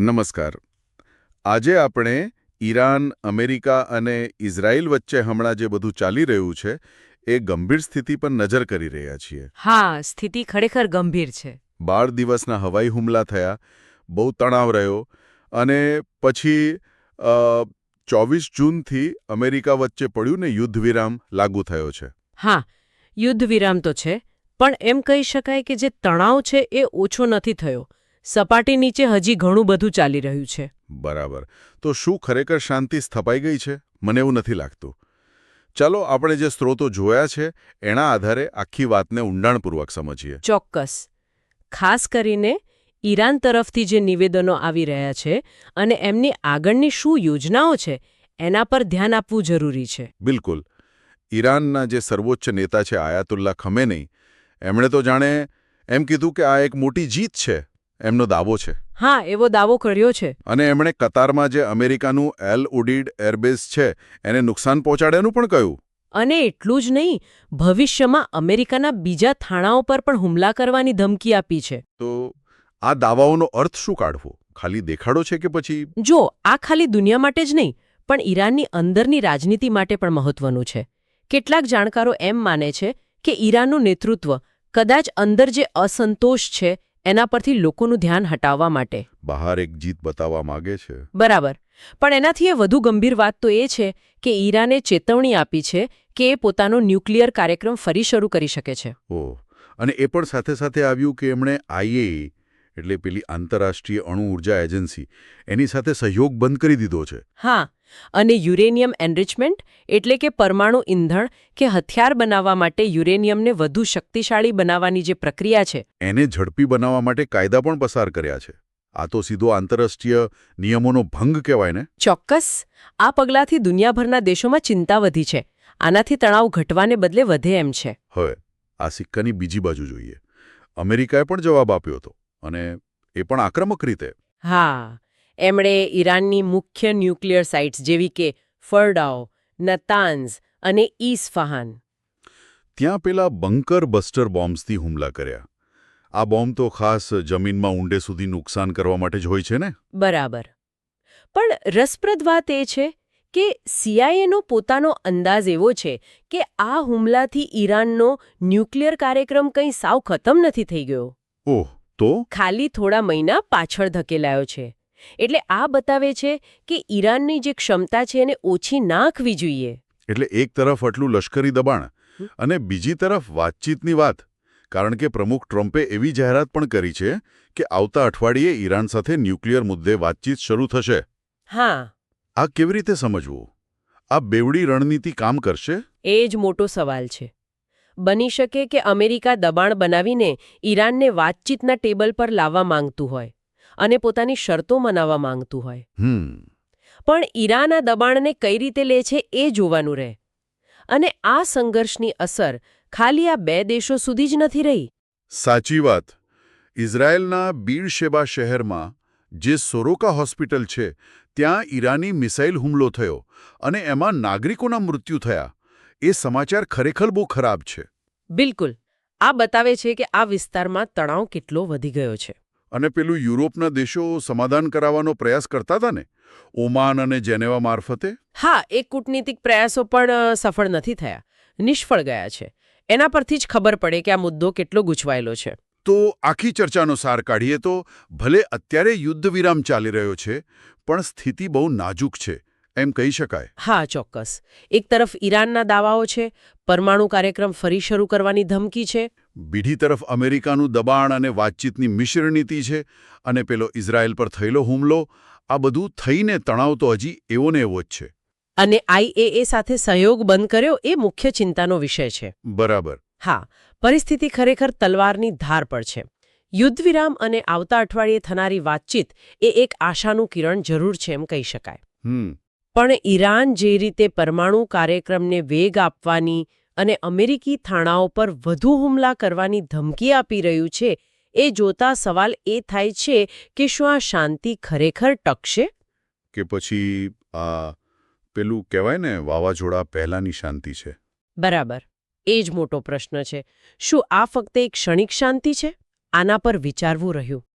નમસ્કાર. આજે આપણે ઈરાન અમેરિકા અને ઇઝરાયલ વચ્ચે હમણાં જે બધું ચાલી રહ્યું છે એ ગંભીર સ્થિતિ પર નજર કરી રહ્યા છીએ. હા સ્થિતિ ખરેખર ગંભીર છે. બાર દિવસના હવાઈ હુમલા થયા બહુ તણાવ રહ્યો અને પછી ચોવીસ જૂનથી અમેરિકા વચ્ચે પડ્યું ને યુદ્ધ વિરામ લાગુ થયો છે. હા યુદ્ધ વિરામ તો છે પણ એમ કહી શકાય કે જે તણાવ છે એ ઓછો નથી થયો. સપાટી નીચે હજી ઘણું બધું ચાલી રહ્યું છે. બરાબર. તો શું ખરેખર શાંતિ સ્થપાઈ ગઈ છે? મને એવું નથી લાગતું. ચાલો આપણે જે સ્ત્રોતો જોયા છે એના આધારે આખી વાતને ઊંડાણપૂર્વક સમજીએ. ચોક્કસ. ખાસ કરીને ઈરાન તરફથી જે નિવેદનો આવી રહ્યા છે અને એમની આગળની શું યોજનાઓ છે એના પર ધ્યાન આપવું જરૂરી છે. બિલકુલ. ઈરાનના જે સર્વોચ્ચ નેતા છે આયાતુલ્લા ખમેની એમણે તો જાણે એમ કીધું કે આ એક મોટી જીત છે. એમનો દાવો છે. હા એવો દાવો કર્યો છે. અને એમણે કતારમાં જે અમેરિકાનું એલ ઉડીડ એરબેઝ છે એને નુકસાન પહોંચાડ્યાનું પણ કહ્યું. અને એટલું જ નહીં ભવિષ્યમાં અમેરિકાના બીજા થાણાઓ પર પણ હુમલા કરવાની ધમકી આપી છે. તો આ દાવાઓનો અર્થ શું કાઢવો? ખાલી દેખાડો છે કે પછી? જો આ ખાલી દુનિયા માટે જ નહીં પણ ઈરાનની અંદરની રાજનીતિ માટે પણ મહત્વનું છે. કેટલાક જાણકારો એમ માને છે કે ઈરાનનું નેતૃત્વ કદાચ અંદર જે અસંતોષ છે એના પરથી લોકોનું ધ્યાન હટાવવા માટે. બહાર એક જીત બતાવવા માગે છે. બરાબર. પણ એનાથી એ વધુ ગંભીર વાત તો એ છે કે ઈરાને ચેતવણી આપી છે કે એ પોતાનો ન્યુક્લિયર કાર્યક્રમ ફરી શરૂ કરી શકે છે. ઓહ. અને એ પણ સાથે સાથે આવ્યું કે એમણે આઈએઈ એટલે પેલી આંતરરાષ્ટ્રીય અણુ ઊર્જા એજન્સી એની સાથે સહયોગ બંધ કરી દીધો છે. હા અને યુરેનિયમ એનરિચમેન્ટ એટલે કે પરમાણુ ઇંધણ કે હથિયાર બનાવવા માટે યુરેનિયમને વધુ શક્તિશાળી બનાવવાની જે પ્રક્રિયા છે. એને ઝડપી બનાવવા માટે કાયદા પણ પસાર કર્યા છે. આ તો સીધો આંતરરાષ્ટ્રીય નિયમોનો ભંગ કહેવાય ને? ચોક્કસ. આ પગલાંથી દુનિયાભરના દેશોમાં ચિંતા વધી છે. આનાથી તણાવ ઘટવાને બદલે વધે એમ છે. હવે આ સિક્કાની બીજી બાજુ જોઈએ. અમેરિકાએ પણ જવાબ આપ્યો હતો. અને એ પણ આક્રમક રીતે. હા એમણે ઈરાનની મુખ્ય ન્યુક્લિયર સાઇટ્સ જેવી કે ફરડાઓ નતાન્ઝ અને ઈસ્ફહાન. ત્યાં પેલા બંકર બસ્ટર બોમ્બ્સથી હુમલા કર્યા. આ બોમ્બ તો ખાસ જમીનમાં ઊંડે સુધી નુકસાન કરવા માટે જ હોય છે ને? બરાબર. પણ રસપ્રદ વાત એ છે કે સીઆઈએનો પોતાનો અંદાજ એવો છે કે આ હુમલાથી ઈરાનનો ન્યુક્લિયર કાર્યક્રમ કંઈ સાવ ખતમ નથી થઈ ગયો. ઓહ તો? ખાલી થોડા મહિના પાછળ ધકેલાયો છે. એટલે આ બતાવે છે કે ઈરાનની જે ક્ષમતા છે એને ઓછી નાખવી જોઈએ. એટલે એક તરફ આટલું લશ્કરી દબાણ અને બીજી તરફ વાતચીતની વાત. કારણ કે પ્રમુખ ટ્રમ્પે એવી જાહેરાત પણ કરી છે કે આવતા અઠવાડિયે ઈરાન સાથે ન્યુક્લિયર મુદ્દે વાતચીત શરૂ થશે. હા. આ કેવી રીતે સમજવું? આ બેવડી રણનીતિ કામ કરશે? એ જ મોટો સવાલ છે. બની શકે કે અમેરિકા દબાણ બનાવીને ઈરાનને વાતચીતના ટેબલ પર લાવવા માંગતું હોય અને પોતાની શરતો મનાવવા માંગતું હોય. હમ. પણ ઈરાન આ દબાણને કઈ રીતે લે છે એ જોવાનું રહે. અને આ સંઘર્ષની અસર ખાલી આ બે દેશો સુધી જ નથી રહી? સાચી વાત. ઇઝરાયેલના બીરશેબા શહેરમાં જે સોરોકા હોસ્પિટલ છે ત્યાં ઈરાની મિસાઇલ હુમલો થયો અને એમાં નાગરિકોના મૃત્યુ થયા. એ સમાચાર ખરેખર બહુ ખરાબ છે. બિલકુલ. આ બતાવે છે કે આ વિસ્તારમાં તણાવ કેટલો વધી ગયો છે. અને પેલું યુરોપના દેશો સમાધાન કરાવવાનો પ્રયાસ કરતા હતા ને? ઓમાન અને જેનેવા મારફતે? હા એ કૂટનીતિક પ્રયાસો પણ સફળ નથી થયા. નિષ્ફળ ગયા છે. એના પરથી જ ખબર પડે કે આ મુદ્દો કેટલો ગૂંચવાયેલો છે. તો આખી ચર્ચાનો સાર કાઢીએ તો ભલે અત્યારે યુદ્ધ વિરામ ચાલી રહ્યો છે પણ સ્થિતિ બહુ નાજુક છે. એમ કહી શકાય. હા ચોક્કસ. એક તરફ ઈરાનના દાવાઓ છે પરમાણુ કાર્યક્રમ ફરી શરૂ કરવાની ધમકી છે. બીજી તરફ અમેરિકાનું દબાણ અને વાતચીતની મિશ્ર નીતિ છે અને પેલો ઇઝરાયલ પર થયેલો હુમલો આ બધું થઈને તણાવ તો હજી એવો ને એવો જ છે. અને આઈએએ સાથે સહયોગ બંધ કર્યો એ મુખ્ય ચિંતાનો વિષય છે. બરાબર. હા પરિસ્થિતિ ખરેખર તલવારની ધાર પર છે. યુદ્ધ વિરામ અને આવતા અઠવાડિયે થનારી વાતચીત એ એક આશાનું કિરણ જરૂર છે એમ કહી શકાય. હમ. પણ ઈરાન જે રીતે પરમાણુ કાર્યક્રમને વેગ આપવાની અને અમેરિકી થાણાઓ પર વધુ હુમલા કરવાની ધમકી આપી રહ્યું છે એ જોતા સવાલ એ થાય છે કે શું આ શાંતિ ખરેખર ટકશે? કે પછી આ પેલું કહેવાય ને વાવાઝોડા પહેલાની શાંતિ છે? બરાબર. એ જ મોટો પ્રશ્ન છે. શું આ ફક્ત એક ક્ષણિક શાંતિ છે? આના પર વિચારવું રહ્યું.